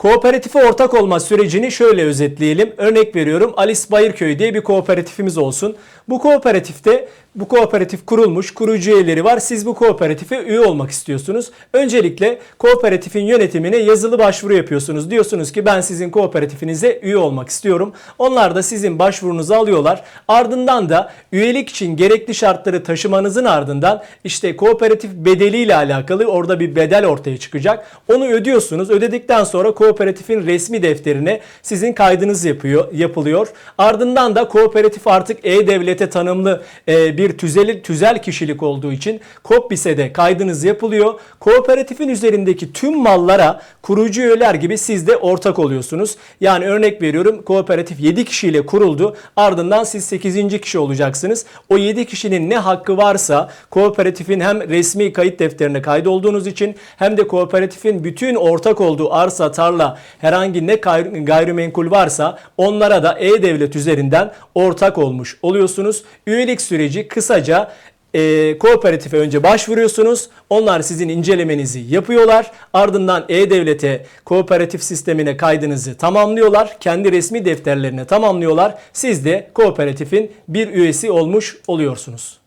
Kooperatife ortak olma sürecini şöyle özetleyelim. Örnek veriyorum Alice Bayırköy diye bir kooperatifimiz olsun. Bu kooperatifte bu kooperatif kurulmuş, kurucu üyeleri var. Siz bu kooperatife üye olmak istiyorsunuz. Öncelikle kooperatifin yönetimine yazılı başvuru yapıyorsunuz. Diyorsunuz ki ben sizin kooperatifinize üye olmak istiyorum. Onlar da sizin başvurunuzu alıyorlar. Ardından da üyelik için gerekli şartları taşımanızın ardından işte kooperatif bedeliyle alakalı orada bir bedel ortaya çıkacak. Onu ödüyorsunuz. Ödedikten sonra kooperatifin resmi defterine sizin kaydınız yapıyor, yapılıyor. Ardından da kooperatif artık E-Devlet'e tanımlı e, bir tüzel, tüzel kişilik olduğu için KOBİS'e de kaydınız yapılıyor. Kooperatifin üzerindeki tüm mallara kurucu üyeler gibi siz de ortak oluyorsunuz. Yani örnek veriyorum kooperatif 7 kişiyle kuruldu. Ardından siz 8. kişi olacaksınız. O 7 kişinin ne hakkı varsa kooperatifin hem resmi kayıt defterine kaydolduğunuz için hem de kooperatifin bütün ortak olduğu arsa, tarla, herhangi ne gayr- gayrimenkul varsa onlara da E-Devlet üzerinden ortak olmuş oluyorsunuz. Üyelik süreci kısaca e, kooperatife önce başvuruyorsunuz. Onlar sizin incelemenizi yapıyorlar. Ardından E-Devlet'e kooperatif sistemine kaydınızı tamamlıyorlar. Kendi resmi defterlerine tamamlıyorlar. Siz de kooperatifin bir üyesi olmuş oluyorsunuz.